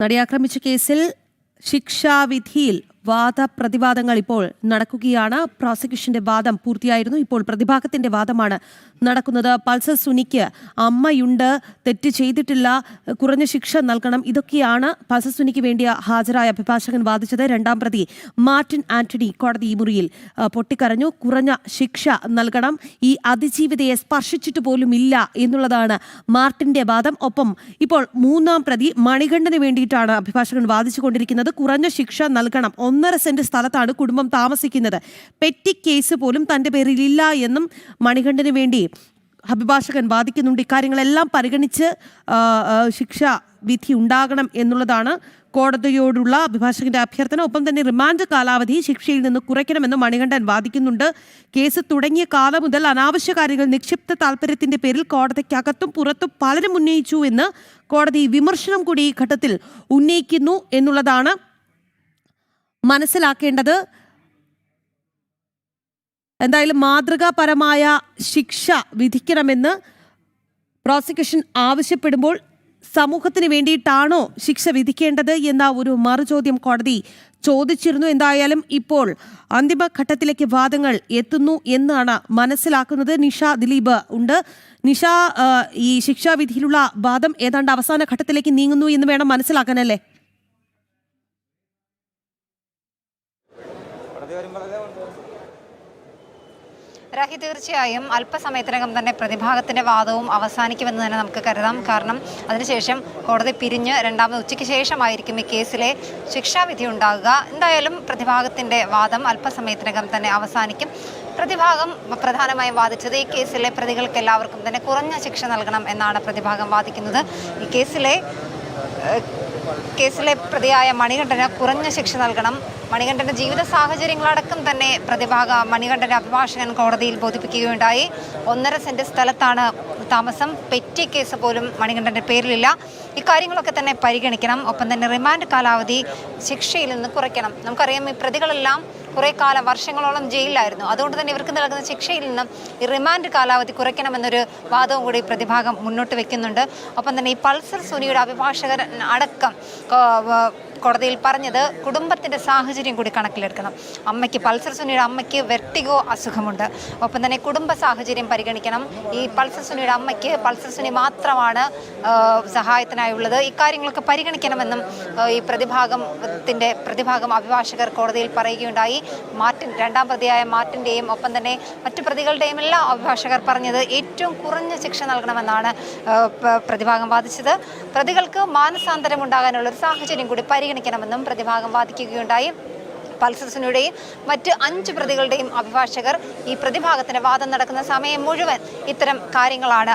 നടിയാക്രമിച്ച കേസിൽ ശിക്ഷാവിധിയിൽ വാദപ്രതിവാദങ്ങൾ ഇപ്പോൾ നടക്കുകയാണ്. പ്രോസിക്യൂഷന്റെ വാദം പൂർത്തിയായിരുന്നു. ഇപ്പോൾ പ്രതിഭാഗത്തിന്റെ വാദമാണ് നടക്കുന്നത്. പൾസർ സുനിക്ക് അമ്മയുണ്ട്. തെറ്റ് ചെയ്തിട്ടില്ല. കുറഞ്ഞ ശിക്ഷ നൽകണം. ഇതൊക്കെയാണ് പൾസർ സുനിക്ക് വേണ്ടി ഹാജരായ അഭിഭാഷകൻ വാദിച്ചത്. രണ്ടാം പ്രതി മാർട്ടിൻ ആന്റണി കോടതി മുറിയിൽ പൊട്ടിക്കരഞ്ഞു. കുറഞ്ഞ ശിക്ഷ നൽകണം. ഈ അതിജീവിതയെ സ്പർശിച്ചിട്ട് പോലും ഇല്ല എന്നുള്ളതാണ് മാർട്ടിന്റെ വാദം. ഒപ്പം ഇപ്പോൾ മൂന്നാം പ്രതി മണികണ്ഠന് വേണ്ടിയിട്ടാണ് അഭിഭാഷകൻ വാദിച്ചുകൊണ്ടിരിക്കുന്നത്. കുറഞ്ഞ ശിക്ഷ നൽകണം. ഒന്നര സെന്റ് സ്ഥലത്താണ് കുടുംബം താമസിക്കുന്നത്. പെറ്റി കേസ് പോലും തന്റെ പേരിൽ ഇല്ല എന്നും മണികണ്ഠന് വേണ്ടി അഭിഭാഷകൻ വാദിക്കുന്നുണ്ട്. ഇക്കാര്യങ്ങളെല്ലാം പരിഗണിച്ച് ശിക്ഷ വിധി ഉണ്ടാകണം എന്നുള്ളതാണ് കോടതിയോടുള്ള അഭിഭാഷകന്റെ അഭ്യർത്ഥന. ഒപ്പം തന്നെ റിമാൻഡ് കാലാവധി ശിക്ഷയിൽ നിന്ന് കുറയ്ക്കണമെന്ന് മണികണ്ഠൻ വാദിക്കുന്നുണ്ട്. കേസ് തുടങ്ങിയ കാലം മുതൽ അനാവശ്യ കാര്യങ്ങൾ നിക്ഷിപ്ത താല്പര്യത്തിന്റെ പേരിൽ കോടതിക്കകത്തും പുറത്തും പലരും ഉന്നയിച്ചു എന്ന് കോടതി വിമർശനം കൂടി ഈ ഘട്ടത്തിൽ ഉന്നയിക്കുന്നു എന്നുള്ളതാണ് മനസ്സിലാക്കേണ്ടത് എന്തായാലും മാതൃകാപരമായ ശിക്ഷ വിധിക്കണമെന്ന് പ്രോസിക്യൂഷൻ ആവശ്യപ്പെടുമ്പോൾ സമൂഹത്തിന് വേണ്ടിയിട്ടാണോ ശിക്ഷ വിധിക്കേണ്ടത് എന്ന ഒരു മറുചോദ്യം കോടതി ചോദിച്ചിരുന്നു. എന്തായാലും ഇപ്പോൾ അന്തിമഘട്ടത്തിലേക്ക് വാദങ്ങൾ എത്തുന്നു എന്നാണ് മനസ്സിലാക്കുന്നത്. നിഷ ദിലീപ് ഉണ്ട്. നിഷ ഈ ശിക്ഷാവിധിയിലുള്ള വാദം ഏതാണ്ട് അവസാന ഘട്ടത്തിലേക്ക് നീങ്ങുന്നു എന്ന് വേണം മനസ്സിലാക്കാനല്ലേ? രാഹി തീർച്ചയായും അല്പസമയത്തിനകം തന്നെ പ്രതിഭാഗത്തിന്റെ വാദവും അവസാനിക്കുമെന്ന് തന്നെ നമുക്ക് കരുതാം. കാരണം അതിനുശേഷം കോടതി പിരിഞ്ഞ് രണ്ടാമത് ഉച്ചയ്ക്ക് ശേഷമായിരിക്കും ഈ കേസിലെ ശിക്ഷാവിധി ഉണ്ടാകുക. എന്തായാലും പ്രതിഭാഗത്തിന്റെ വാദം അല്പസമയത്തിനകം തന്നെ അവസാനിക്കും. പ്രതിഭാഗം പ്രധാനമായും വാദിച്ചത് ഈ കേസിലെ പ്രതികൾക്ക് എല്ലാവർക്കും തന്നെ കുറഞ്ഞ ശിക്ഷ നൽകണം എന്നാണ് പ്രതിഭാഗം വാദിക്കുന്നത്. ഈ കേസിലെ കേസിലെ പ്രതിയായ മണികണ്ഠന് കുറഞ്ഞ ശിക്ഷ നൽകണം. മണികണ്ഠന്റെ ജീവിത സാഹചര്യങ്ങളടക്കം തന്നെ പ്രതിഭാഗ മണികണ്ഠന്റെ അഭിഭാഷകൻ കോടതിയിൽ ബോധിപ്പിക്കുകയുണ്ടായി. ഒന്നര സെന്റ് സ്ഥലത്താണ് താമസം. പെറ്റി കേസ് പോലും മണികണ്ഠന്റെ പേരിലില്ല. ഇക്കാര്യങ്ങളൊക്കെ തന്നെ പരിഗണിക്കണം. ഒപ്പം തന്നെ റിമാൻഡ് കാലാവധി ശിക്ഷയിൽ നിന്ന് കുറയ്ക്കണം. നമുക്കറിയാം ഈ പ്രതികളെല്ലാം കുറേ കാലം വർഷങ്ങളോളം ജയിലിലായിരുന്നു. അതുകൊണ്ട് തന്നെ ഇവർക്ക് നൽകുന്ന ശിക്ഷയിൽ നിന്നും ഈ റിമാൻഡ് കാലാവധി കുറയ്ക്കണമെന്നൊരു വാദവും കൂടി പ്രതിഭാഗം മുന്നോട്ട് വെക്കുന്നുണ്ട്. ഒപ്പം തന്നെ ഈ പൾസർ സുനിയുടെ അഭിഭാഷകർ അടക്കം കോടതിയിൽ പറഞ്ഞത് കുടുംബത്തിന്റെ സാഹചര്യം കൂടി കണക്കിലെടുക്കണം. അമ്മയ്ക്ക് പൾസർ സുനിയുടെ അമ്മയ്ക്ക് വെർട്ടിഗോ അസുഖമുണ്ട്. ഒപ്പം തന്നെ കുടുംബ സാഹചര്യം പരിഗണിക്കണം. ഈ പൾസർ സുനിയുടെ അമ്മയ്ക്ക് പൾസർ സുനി മാത്രമാണ് സഹായത്തിനായുള്ളത്. ഇക്കാര്യങ്ങളൊക്കെ പരിഗണിക്കണമെന്നും ഈ പ്രതിഭാഗത്തിന്റെ പ്രതിഭാഗം അഭിഭാഷകർ കോടതിയിൽ പറയുകയുണ്ടായി. മാർട്ടിൻ രണ്ടാം പ്രതിയായ മാർട്ടിന്റെയും ഒപ്പം തന്നെ മറ്റു പ്രതികളുടെയും എല്ലാ അഭിഭാഷകർ പറഞ്ഞത് ഏറ്റവും കുറഞ്ഞ ശിക്ഷ നൽകണമെന്നാണ് പ്രതിഭാഗം വാദിച്ചത്. പ്രതികൾക്ക് മാനസാന്തരം ഉണ്ടാകാനുള്ള ഒരു സാഹചര്യം കൂടി പരിഗണിക്കണമെന്നും പ്രതിഭാഗം വാദിക്കുകയുണ്ടായി. പൾസസിനുടെയും മറ്റ് അഞ്ച് പ്രതികളുടെയും അഭിഭാഷകർ ഈ പ്രതിഭാഗത്തിന്റെ വാദം നടക്കുന്ന സമയം മുഴുവൻ ഇത്തരം കാര്യങ്ങളാണ്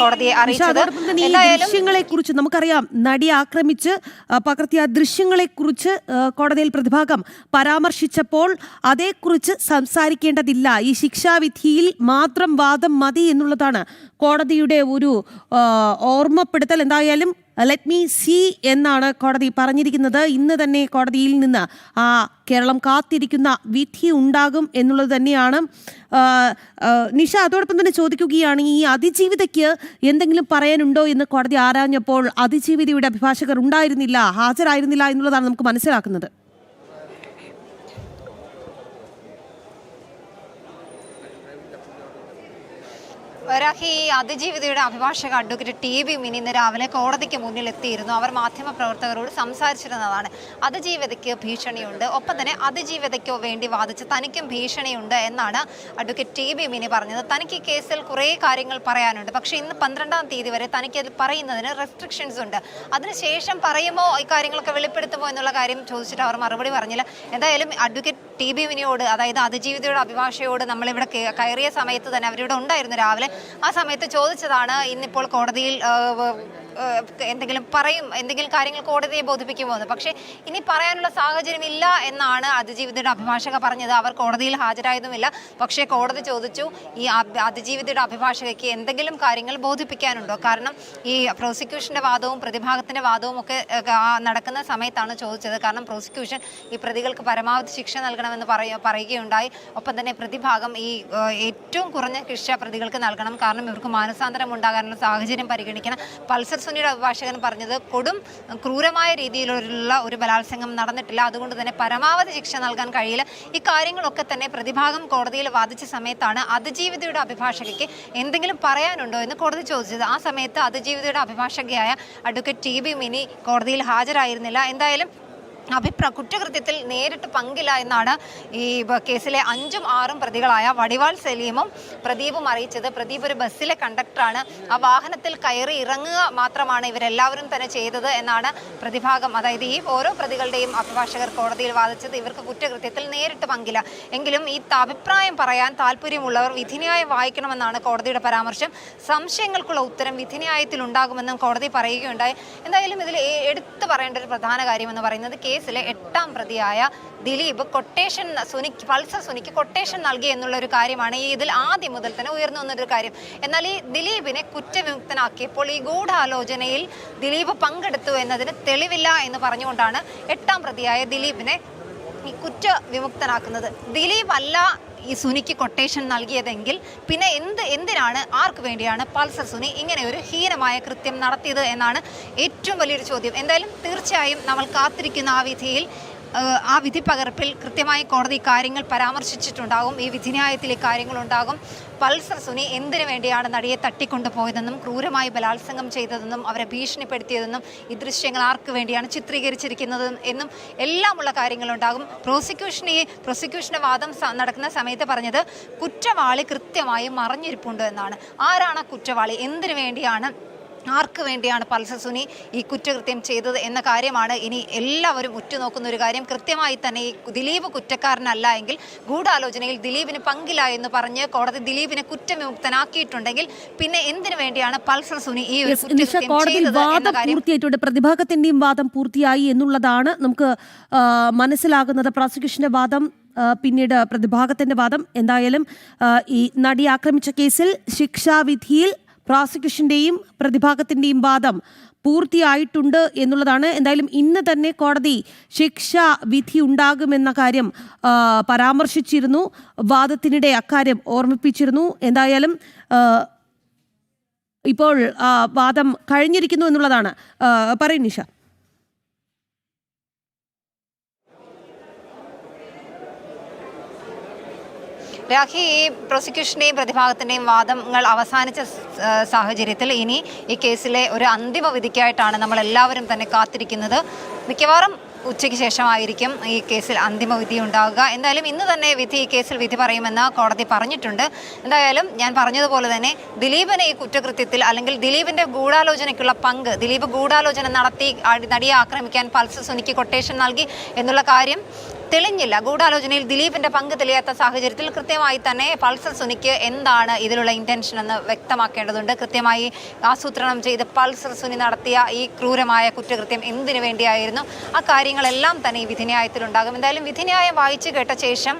കോടതിയെ അറിയിച്ചത്. ദൃശ്യങ്ങളെ കുറിച്ച് നമുക്കറിയാം നടി ആക്രമിച്ച് പകർത്തിയ ദൃശ്യങ്ങളെ കുറിച്ച് കോടതിയിൽ പ്രതിഭാഗം പരാമർശിച്ചപ്പോൾ അതേക്കുറിച്ച് സംസാരിക്കേണ്ടതില്ല. ഈ ശിക്ഷാവിധിയിൽ മാത്രം വാദം മതി എന്നുള്ളതാണ് കോടതിയുടെ ഒരു ഓർമ്മപ്പെടുത്തൽ. എന്തായാലും ലെറ്റ് മീ സി എന്നാണ് കോടതി പറഞ്ഞിരിക്കുന്നത്. ഇന്ന് തന്നെ കോടതിയിൽ നിന്ന് ആ കേരളം കാത്തിരിക്കുന്ന വിധി ഉണ്ടാകും എന്നുള്ളത് തന്നെയാണ്. ആ, ആ, നിഷ അതോടൊപ്പം തന്നെ ചോദിക്കുകയാണ് ഈ അതിജീവിതയ്ക്ക് എന്തെങ്കിലും പറയാനുണ്ടോ എന്ന് കോടതി ആരാഞ്ഞപ്പോൾ അതിജീവിതയുടെ അഭിഭാഷകർ ഉണ്ടായിരുന്നില്ല ഹാജരായിരുന്നില്ല എന്നുള്ളതാണ് നമുക്ക് മനസ്സിലാക്കുന്നത്. രാഹി ഈ അതിജീവിതയുടെ അഭിഭാഷക അഡ്വക്കേറ്റ് ടി ബി മിനി ഇന്ന് രാവിലെ കോടതിക്ക് മുന്നിൽ എത്തിയിരുന്നു അവർ മാധ്യമപ്രവർത്തകരോട് സംസാരിച്ചിരുന്നതാണ്. അതിജീവിതയ്ക്ക് ഭീഷണിയുണ്ട്. ഒപ്പം തന്നെ അതിജീവിതയ്ക്കോ വേണ്ടി വാദിച്ച് തനിക്കും ഭീഷണിയുണ്ട് എന്നാണ് അഡ്വക്കേറ്റ് ടി ബി മിനി പറഞ്ഞത്. തനിക്ക് ഈ കേസിൽ കുറേ കാര്യങ്ങൾ പറയാനുണ്ട്. പക്ഷേ ഇന്ന് പന്ത്രണ്ടാം തീയതി വരെ തനിക്ക് അത് പറയുന്നതിന് റെസ്ട്രിക്ഷൻസ് ഉണ്ട്. അതിനുശേഷം പറയുമോ? ഈ കാര്യങ്ങളൊക്കെ വെളിപ്പെടുത്തുമോ എന്നുള്ള കാര്യം ചോദിച്ചിട്ട് അവർ മറുപടി പറഞ്ഞില്ല. എന്തായാലും അഡ്വക്കേറ്റ് ടി ബി വിനിയോട് അതായത് അതിജീവിതയുടെ അഭിഭാഷയോട് നമ്മളിവിടെ കയറിയ സമയത്ത് തന്നെ അവരിവിടെ ഉണ്ടായിരുന്നു രാവിലെ. ആ സമയത്ത് ചോദിച്ചതാണ് ഇന്നിപ്പോൾ കോടതിയിൽ എന്തെങ്കിലും പറയും എന്തെങ്കിലും കാര്യങ്ങൾ കോടതിയെ ബോധിപ്പിക്കുമോ എന്ന്. പക്ഷേ ഇനി പറയാനുള്ള സാഹചര്യം ഇല്ല എന്നാണ് അതിജീവിതയുടെ അഭിഭാഷക പറഞ്ഞത്. അവർ കോടതിയിൽ ഹാജരായതുമില്ല. പക്ഷേ കോടതി ചോദിച്ചു ഈ അതിജീവിതയുടെ അഭിഭാഷകയ്ക്ക് എന്തെങ്കിലും കാര്യങ്ങൾ ബോധിപ്പിക്കാനുണ്ടോ? കാരണം ഈ പ്രോസിക്യൂഷന്റെ വാദവും പ്രതിഭാഗത്തിന്റെ വാദവും ഒക്കെ നടക്കുന്ന സമയത്താണ് ചോദിച്ചത്. കാരണം പ്രോസിക്യൂഷൻ ഈ പ്രതികൾക്ക് പരമാവധി ശിക്ഷ നൽകണമെന്ന് പറയ പറയുകയുണ്ടായി. ഒപ്പം തന്നെ പ്രതിഭാഗം ഈ ഏറ്റവും കുറഞ്ഞ ശിക്ഷ പ്രതികൾക്ക് നൽകണം. കാരണം ഇവർക്ക് മാനസാന്തരം ഉണ്ടാകാനുള്ള സാഹചര്യം പരിഗണിക്കണം. പൾസർ സുനിയുടെ അഭിഭാഷകൻ പറഞ്ഞത് കൊടും ക്രൂരമായ രീതിയിലുള്ള ഒരു ബലാത്സംഗം നടന്നിട്ടില്ല. അതുകൊണ്ട് തന്നെ പരമാവധി ശിക്ഷ നൽകാൻ കഴിയില്ല. ഇക്കാര്യങ്ങളൊക്കെ കാര്യങ്ങളൊക്കെ തന്നെ പ്രതിഭാഗം കോടതിയിൽ വാദിച്ച സമയത്താണ് അതിജീവിതയുടെ അഭിഭാഷകയ്ക്ക് എന്തെങ്കിലും പറയാനുണ്ടോ എന്ന് കോടതി ചോദിച്ചത്. ആ സമയത്ത് അതിജീവിതയുടെ അഭിഭാഷകയായ അഡ്വക്കേറ്റ് ടി ബി മിനി കോടതിയിൽ ഹാജരായിരുന്നില്ല. എന്തായാലും അഭിപ്ര കുറ്റകൃത്യത്തിൽ നേരിട്ട് പങ്കില്ല എന്നാണ് ഈ കേസിലെ അഞ്ചും ആറും പ്രതികളായ വടിവാൾ സലീമും പ്രദീപും അറിയിച്ചത്. പ്രദീപ് ഒരു ബസ്സിലെ കണ്ടക്ടറാണ് ആ വാഹനത്തിൽ കയറി ഇറങ്ങുക മാത്രമാണ് ഇവരെല്ലാവരും തന്നെ ചെയ്തത് എന്നാണ് പ്രതിഭാഗം. അതായത് ഈ ഓരോ പ്രതികളുടെയും അഭിഭാഷകർ കോടതിയിൽ വാദിച്ചത് ഇവർക്ക് കുറ്റകൃത്യത്തിൽ നേരിട്ട് പങ്കില്ല. എങ്കിലും ഈ അഭിപ്രായം പറയാൻ താല്പര്യമുള്ളവർ വിധിന്യായം വായിക്കണമെന്നാണ് കോടതിയുടെ പരാമർശം. സംശയങ്ങൾക്കുള്ള ഉത്തരം വിധിന്യായത്തിൽ ഉണ്ടാകുമെന്നും കോടതി പറയുകയുണ്ടായി. എന്തായാലും ഇതിൽ എടുത്തു പറയേണ്ട ഒരു പ്രധാന കാര്യമെന്ന് പറയുന്നത് കേസിലെ എട്ടാം പ്രതിയായ ദിലീപ് കൊട്ടേഷൻ സുനിക്ക് പൾസർ സുനിക്ക് കൊട്ടേഷൻ നൽകി എന്നുള്ള ഒരു കാര്യമാണ് ഈ ഇതിൽ ആദ്യം മുതൽ തന്നെ ഉയർന്നു വന്നൊരു കാര്യം. എന്നാൽ ഈ ദിലീപിനെ കുറ്റവിമുക്തനാക്കിയപ്പോൾ ഈ ഗൂഢാലോചനയിൽ ദിലീപ് പങ്കെടുത്തു എന്നതിന് തെളിവില്ല എന്ന് പറഞ്ഞുകൊണ്ടാണ് എട്ടാം പ്രതിയായ ദിലീപിനെ കുറ്റവിമുക്തനാക്കുന്നത്. ദിലീപ് അല്ല ഈ സുനിക്ക് കൊട്ടേഷൻ നൽകിയതെങ്കിൽ പിന്നെ എന്ത് എന്തിനാണ് ആർക്ക് വേണ്ടിയാണ് പൾസർ സുനി ഇങ്ങനെ ഒരു ഹീനമായ കൃത്യം നടത്തിയത് എന്നാണ് ഏറ്റവും വലിയൊരു ചോദ്യം. എന്തായാലും തീർച്ചയായും നമ്മൾ കാത്തിരിക്കുന്ന ആ വിധിയിൽ ആ വിധി പകർപ്പിൽ കൃത്യമായി കോടതി കാര്യങ്ങൾ പരാമർശിച്ചിട്ടുണ്ടാകും. ഈ വിധിന്യായത്തിലെ കാര്യങ്ങളുണ്ടാകും. പൾസർ സുനി എന്തിനു വേണ്ടിയാണ് നടിയെ തട്ടിക്കൊണ്ടുപോയതെന്നും ക്രൂരമായി ബലാത്സംഗം ചെയ്തതെന്നും അവരെ ഭീഷണിപ്പെടുത്തിയതെന്നും ഈ ദൃശ്യങ്ങൾ ആർക്ക് വേണ്ടിയാണ് ചിത്രീകരിച്ചിരിക്കുന്നത് എന്നും എല്ലാമുള്ള കാര്യങ്ങളുണ്ടാകും. പ്രോസിക്യൂഷനെ പ്രോസിക്യൂഷന്റെ വാദം നടക്കുന്ന സമയത്ത് പറഞ്ഞത് കുറ്റവാളി കൃത്യമായി മറിഞ്ഞിരിപ്പുണ്ട് എന്നാണ്. ആരാണ് കുറ്റവാളി? എന്തിനു വേണ്ടിയാണ് ആർക്ക് വേണ്ടിയാണ് പൾസർ സുനി ഈ കുറ്റകൃത്യം ചെയ്തത് എന്ന കാര്യമാണ് ഇനി എല്ലാവരും ഉറ്റുനോക്കുന്ന ഒരു കാര്യം. കൃത്യമായി തന്നെ ഈ ദിലീപ് കുറ്റക്കാരനല്ല എങ്കിൽ ഗൂഢാലോചനയിൽ ദിലീപിന് പങ്കില്ല എന്ന് പറഞ്ഞ് കോടതി ദിലീപിനെ കുറ്റവിമുക്തനാക്കിയിട്ടുണ്ടെങ്കിൽ പിന്നെ എന്തിനു വേണ്ടിയാണ് പൾസർ സുനി ഈ ഒരു വാദം പൂർത്തിയായിട്ടുണ്ട്. പ്രതിഭാഗത്തിന്റെയും വാദം പൂർത്തിയായി എന്നുള്ളതാണ് നമുക്ക് മനസ്സിലാകുന്നത്. പ്രോസിക്യൂഷന്റെ വാദം പിന്നീട് പ്രതിഭാഗത്തിന്റെ വാദം. എന്തായാലും ഈ നടി ആക്രമിച്ച കേസിൽ ശിക്ഷാവിധിയിൽ പ്രോസിക്യൂഷന്റെയും പ്രതിഭാഗത്തിന്റെയും വാദം പൂർത്തിയായിട്ടുണ്ട് എന്നുള്ളതാണ്. എന്തായാലും ഇന്ന് തന്നെ കോടതി ശിക്ഷ വിധി ഉണ്ടാകുമെന്ന കാര്യം പരാമർശിച്ചിരുന്നു. വാദത്തിനിടെ അക്കാര്യം ഓർമ്മിപ്പിച്ചിരുന്നു. എന്തായാലും ഇപ്പോൾ വാദം കഴിഞ്ഞിരിക്കുന്നു എന്നുള്ളതാണ്. പറയും നിഷ. രാഖി ഈ പ്രോസിക്യൂഷന്റെയും പ്രതിഭാഗത്തിന്റെയും വാദങ്ങൾ അവസാനിച്ച സാഹചര്യത്തിൽ ഇനി ഈ കേസിലെ ഒരു അന്തിമ വിധിക്കായിട്ടാണ് നമ്മൾ എല്ലാവരും തന്നെ കാത്തിരിക്കുന്നത്. മിക്കവാറും ഉച്ചയ്ക്ക് ശേഷമായിരിക്കും ഈ കേസിൽ അന്തിമ വിധി ഉണ്ടാവുക. എന്തായാലും ഇന്ന് തന്നെ വിധി ഈ കേസിൽ വിധി പറയുമെന്ന് കോടതി പറഞ്ഞിട്ടുണ്ട്. എന്തായാലും ഞാൻ പറഞ്ഞതുപോലെ തന്നെ ദിലീപിനെ ഈ കുറ്റകൃത്യത്തിൽ അല്ലെങ്കിൽ ദിലീപിന്റെ ഗൂഢാലോചനയ്ക്കുള്ള പങ്ക് ദിലീപ് ഗൂഢാലോചന നടത്തി നടിയെ ആക്രമിക്കാൻ പൾസ് സുനിക്ക് കൊട്ടേഷൻ നൽകി എന്നുള്ള കാര്യം തെളിഞ്ഞില്ല. ഗൂഢാലോചനയിൽ ദിലീപിന്റെ പങ്ക് തെളിയാത്ത സാഹചര്യത്തിൽ കൃത്യമായി തന്നെ പൾസർ സുനിക്ക് എന്താണ് ഇതിലുള്ള ഇന്റൻഷൻ എന്ന് വ്യക്തമാക്കേണ്ടതുണ്ട്. കൃത്യമായി ആസൂത്രണം ചെയ്ത് പൾസർ സുനി നടത്തിയ ഈ ക്രൂരമായ കുറ്റകൃത്യം എന്തിനു വേണ്ടിയായിരുന്നു? ആ കാര്യങ്ങളെല്ലാം തന്നെ ഈ വിധിന്യായത്തിലുണ്ടാകും എന്തായാലും വിധിന്യായം വായിച്ചു കേട്ട ശേഷം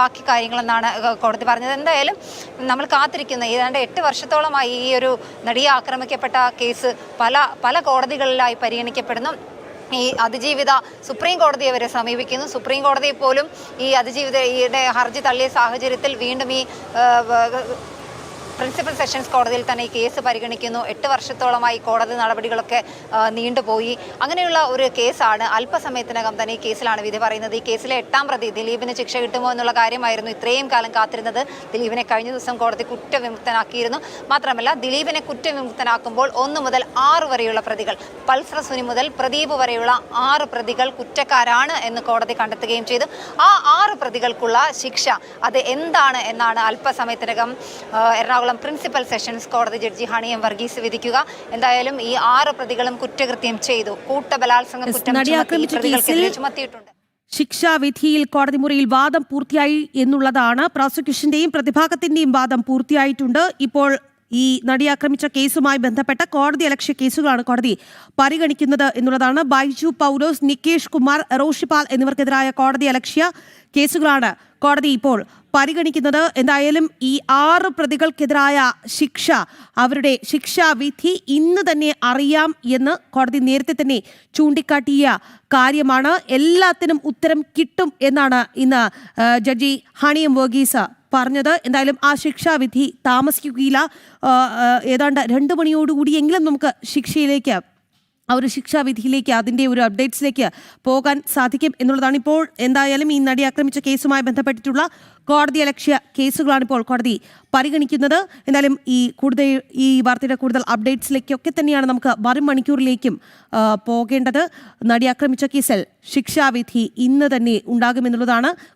ബാക്കി കാര്യങ്ങളെന്നാണ് കോടതി പറഞ്ഞത്. എന്തായാലും നമ്മൾ കാത്തിരിക്കുന്ന ഏതാണ്ട് എട്ട് വർഷത്തോളമായി ഈ ഒരു നടിയെ ആക്രമിക്കപ്പെട്ട കേസ് പല പല കോടതികളിലായി പരിഗണിക്കപ്പെടുന്നു. ഈ അതിജീവിത സുപ്രീം കോടതിയെ വരെ സമീപിക്കുന്നു. സുപ്രീം കോടതി പോലും ഈ അതിജീവിത അതിജീവിതയുടെ ഹർജി തള്ളിയ സാഹചര്യത്തിൽ വീണ്ടും ഈ പ്രിൻസിപ്പൽ സെഷൻസ് കോടതിയിൽ തന്നെ ഈ കേസ് പരിഗണിക്കുന്നു. എട്ട് വർഷത്തോളമായി കോടതി നടപടികളൊക്കെ നീണ്ടുപോയി. അങ്ങനെയുള്ള ഒരു കേസാണ് അല്പസമയത്തിനകം തന്നെ ഈ കേസിലാണ് വിധി പറയുന്നത്. ഈ കേസിലെ എട്ടാം പ്രതി ദിലീപിന് ശിക്ഷ കിട്ടുമോ എന്നുള്ള കാര്യമായിരുന്നു ഇത്രയും കാലം കാത്തിരുന്നത്. ദിലീപിനെ കഴിഞ്ഞ ദിവസം കോടതി കുറ്റവിമുക്തനാക്കിയിരുന്നു. മാത്രമല്ല ദിലീപിനെ കുറ്റവിമുക്തനാക്കുമ്പോൾ ഒന്ന് മുതൽ ആറ് വരെയുള്ള പ്രതികൾ പൾസർ സുനി മുതൽ പ്രദീപ് വരെയുള്ള ആറ് പ്രതികൾ കുറ്റക്കാരാണ് എന്ന് കോടതി കണ്ടെത്തുകയും ചെയ്തു. ആ ആറ് പ്രതികൾക്കുള്ള ശിക്ഷ അത് എന്താണ് എന്നാണ് അല്പസമയത്തിനകം ആ, എറണാകുളം പ്രിൻസിപ്പൽ സെഷൻസ് കോടതി ജഡ്ജി ഹണി എം വർഗീസ് വിധിക്കുക. എന്തായാലും ഈ ആറ് പ്രതികളും കുറ്റകൃത്യം ചെയ്തു. കൂട്ടബലാത്സംഗം കുറ്റം പ്രതികൾക്കെതിരെ ചുമത്തിയിട്ടുണ്ട്. ശിക്ഷാവിധിയിൽ കോടതി മുറിയിൽ വാദം പൂർത്തിയായി എന്നുള്ളതാണ് പ്രോസിക്യൂഷന്റെയും പ്രതിഭാഗത്തിന്റെയും വാദം പൂർത്തിയായിട്ടുണ്ട്. ഇപ്പോൾ ഈ നടി ആക്രമിച്ച കേസുമായി ബന്ധപ്പെട്ട കോടതി അലക്ഷ്യ കേസുകളാണ് കോടതി പരിഗണിക്കുന്നത് എന്നുള്ളതാണ് ബൈജു പൗലോസ് നികേഷ് കുമാർ റോഷിപാൽ എന്നിവർക്കെതിരായ കോടതി അലക്ഷ്യ കേസുകളാണ് കോടതി ഇപ്പോൾ പരിഗണിക്കുന്നത്. എന്തായാലും ഈ ആറ് പ്രതികൾക്കെതിരായ ശിക്ഷ അവരുടെ ശിക്ഷാവിധി ഇന്ന് തന്നെ അറിയാം എന്ന് കോടതി നേരത്തെ തന്നെ ചൂണ്ടിക്കാട്ടിയ കാര്യമാണ്. എല്ലാത്തിനും ഉത്തരം കിട്ടും എന്നാണ് ഇന്ന് ജഡ്ജി ഹണിയം വർഗീസ് പറഞ്ഞത്. എന്തായാലും ആ ശിക്ഷാവിധി താമസിക്കുകയില്ല. ഏതാണ്ട് രണ്ട് മണിയോടുകൂടിയെങ്കിലും നമുക്ക് ശിക്ഷയിലേക്ക് ആ ഒരു ശിക്ഷാവിധിയിലേക്ക് അതിന്റെ ഒരു അപ്ഡേറ്റ്സിലേക്ക് പോകാൻ സാധിക്കും എന്നുള്ളതാണ് ഇപ്പോൾ എന്തായാലും ഈ നടി ആക്രമിച്ച കേസുമായി ബന്ധപ്പെട്ടിട്ടുള്ള കോടതി അലക്ഷ്യ കേസുകളാണ് ഇപ്പോൾ കോടതി പരിഗണിക്കുന്നത്. എന്തായാലും ഈ കൂടുതൽ ഈ വാർത്തയുടെ കൂടുതൽ അപ്ഡേറ്റ്സിലേക്കൊക്കെ തന്നെയാണ് നമുക്ക് വരും മണിക്കൂറിലേക്കും പോകേണ്ടത്. നടി ആക്രമിച്ച കേസിൽ ശിക്ഷാവിധി ഇന്ന് തന്നെ ഉണ്ടാകുമെന്നുള്ളതാണ്